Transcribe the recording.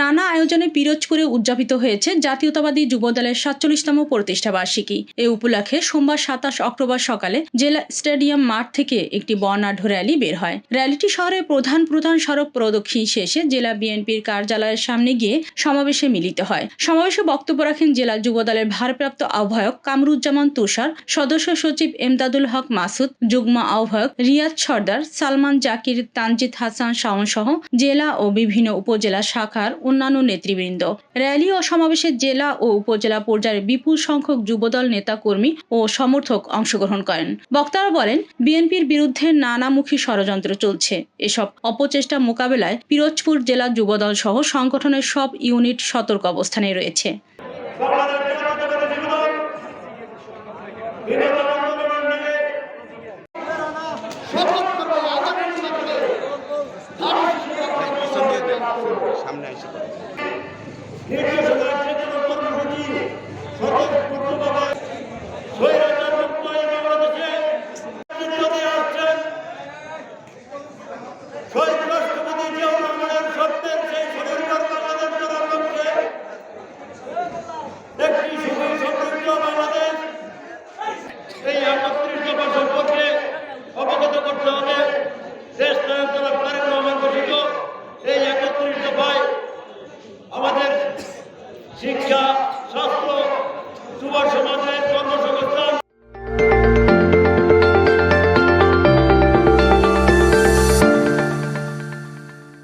নানা আয়োজনে পিরোজপুরে উদযাপিত হয়েছে জাতীয়তাবাদী যুবদলের সাতচল্লিশতম প্রতিষ্ঠা বার্ষিকী এ উপলক্ষে সোমবার সাতাশ অক্টোবর সকালে জেলা স্টেডিয়াম মাঠ থেকে একটি বর্ণাঢ্য র্যালি বের হয়। র্যালিটি শহরের প্রধান প্রধান সড়ক প্রদক্ষিণ শেষে জেলা বিএনপির কার্যালয়ের সামনে গিয়ে সমাবেশে মিলিত হয়। সমাবেশে বক্তব্য রাখেন জেলা যুবদলের ভারপ্রাপ্ত আহ্বায়ক কামরুজ্জামান তুষার, সদস্য সচিব এমদাদুল হক মাসুদ, যুগ্ম আহ্বায়ক রিয়াদ সর্দার, সালমান জাকির, তানজিদ হাসান শাওন সহ জেলা ও বিভিন্ন উপজেলা শাখার অন্যান্য নেতৃবৃন্দ। র্যালি ও সমাবেশে জেলা ও উপজেলা পর্যায়ের বিপুল সংখ্যক যুবদল নেতাকর্মী ও সমর্থক অংশগ্রহণ করেন। বক্তারা বলেন, বিএনপির বিরুদ্ধে নানামুখী ষড়যন্ত্র চলছে। এসব অপচেষ্টা মোকাবেলায় পিরোজপুর জেলা যুবদল সহ সংগঠনের সব ইউনিট সতর্ক অবস্থানে রয়েছে। সামনে এসে এই বাংলাদেশে